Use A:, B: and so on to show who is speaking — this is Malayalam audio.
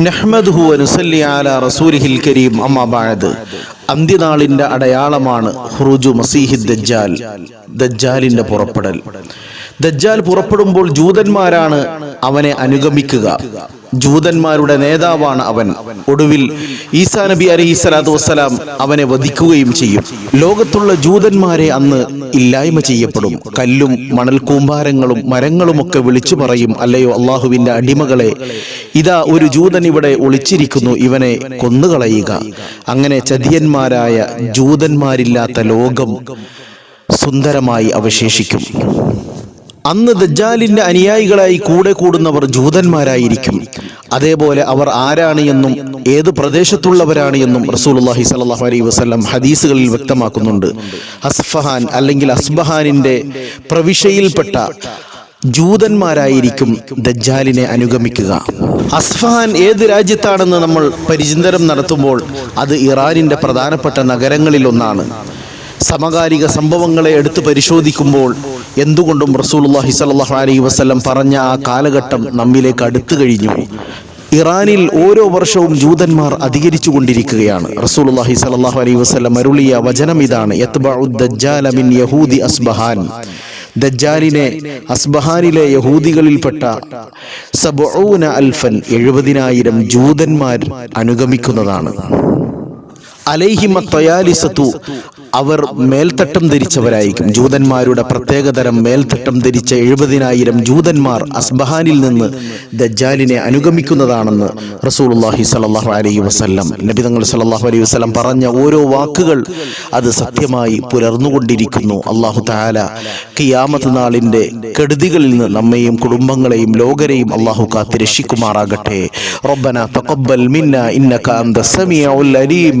A: നഹ്മദുഹു അനുസല്ലി അല റസൂലിഹിൽ കരീം. അമ്മാ ബഅദ്. അന്ത്യനാളിന്റെ അടയാളമാണ് ഹുറുജു മസീഹി ദജ്ജാൽ. ദജ്ജാലിന്റെ പുറപ്പെടൽ. ദജ്ജാൽ പുറപ്പെടുമ്പോൾ ജൂതന്മാരാണ് അവനെ അനുഗമിക്കുക. ജൂതന്മാരുടെ നേതാവാണ് അവൻ. ഒടുവിൽ ഈസാ നബി അലി സ്വലാത്തു വസ്സലാം അവനെ വധിക്കുകയും ചെയ്യും. ലോകത്തുള്ള ജൂതന്മാരെ അന്ന് ഇല്ലായ്മ ചെയ്യപ്പെടും. കല്ലും മണൽ കൂമ്പാരങ്ങളും മരങ്ങളുമൊക്കെ വിളിച്ചു പറയും അല്ലയോ അള്ളാഹുവിന്റെ അടിമകളെ ഇതാ ഒരു ജൂതൻ ഇവിടെ ഒളിച്ചിരിക്കുന്നു ഇവനെ കൊന്നുകളയുക. അങ്ങനെ ചതിയന്മാരായ ജൂതന്മാരില്ലാത്ത ലോകം സുന്ദരമായി അവശേഷിക്കും. അന്ന് ദജ്ജാലിന്റെ അനുയായികളായി കൂടെ കൂടുന്നവർ ജൂതന്മാരായിരിക്കും. അതേപോലെ അവർ ആരാണ് എന്നും ഏത് പ്രദേശത്തുള്ളവരാണ് എന്നും റസൂലുള്ളാഹി സ്വല്ലല്ലാഹു അലൈഹി വസല്ലം ഹദീസുകളിൽ വ്യക്തമാക്കുന്നുണ്ട്. അസ്ഫഹാൻ അല്ലെങ്കിൽ അസ്ബഹാനിന്റെ പ്രവിശയിൽപ്പെട്ട ജൂതന്മാരായിരിക്കും ദജ്ജാലിനെ അനുഗമിക്കുക. അസ്ഫഹാൻ ഏത് രാജ്യത്താണെന്ന് നമ്മൾ പരിചിന്തനം നടത്തുമ്പോൾ അത് ഇറാനിന്റെ പ്രധാനപ്പെട്ട നഗരങ്ങളിൽ ഒന്നാണ് സമകാലിക സംഭവങ്ങളെ എടുത്തു പരിശോധിക്കുമ്പോൾ എന്തുകൊണ്ടും റസൂലുള്ളാഹി സ്വല്ലല്ലാഹു അലൈഹി വസല്ലം പറഞ്ഞ ആ കാലഘട്ടം നമ്മിലേക്ക് അടുത്തു കഴിഞ്ഞു. ഇറാനിൽ ഓരോ വർഷവും ജൂതന്മാർ അധികരിച്ചു കൊണ്ടിരിക്കുകയാണ്. റസൂലുള്ളാഹി സ്വല്ലല്ലാഹു അലൈഹി വസല്ലം അരുളിയ വചനം ഇതാണ്. ദജ്ജാല മിൻ യഹൂദി അസ്ബഹാൻ. ദജ്ജാലിനെ അസ്ബഹാനിലെ യഹൂദികളിൽപ്പെട്ട സബഊന അൽഫൻ എഴുപതിനായിരം ജൂതന്മാർ അനുഗമിക്കുന്നതാണ്. അലൈഹിമ ത്വയാലിസത്തു അവർ മേൽത്തട്ടം ധരിച്ചവരായിരിക്കും. ജൂതന്മാരുടെ പ്രത്യേകതരം മേൽത്തട്ടം ധരിച്ച എഴുപതിനായിരം ജൂതന്മാർ അസ്ബഹാനിൽ നിന്ന് ദജ്ജാലിനെ അനുഗമിക്കുന്നതാണെന്ന് റസൂലുള്ളാഹി സ്വല്ലല്ലാഹു അലൈഹി വസല്ലം നബി തങ്ങൾ സല്ലല്ലാഹു അലൈഹി വസല്ലം പറഞ്ഞ ഓരോ വാക്കുകൾ അത് സത്യമായി പുലർന്നുകൊണ്ടിരിക്കുന്നു. അള്ളാഹു താല കിയാമത്ത് നാളിന്റെ കെടുതികളിൽ നിന്ന് നമ്മെയും കുടുംബങ്ങളെയും ലോകരെയും അള്ളാഹു കാത്ത് രക്ഷിക്കുമാറാകട്ടെ. റബ്ബന തഖബ്ബൽ മിന്ന ഇന്നക അന്ത സമീഉൽ അലീം.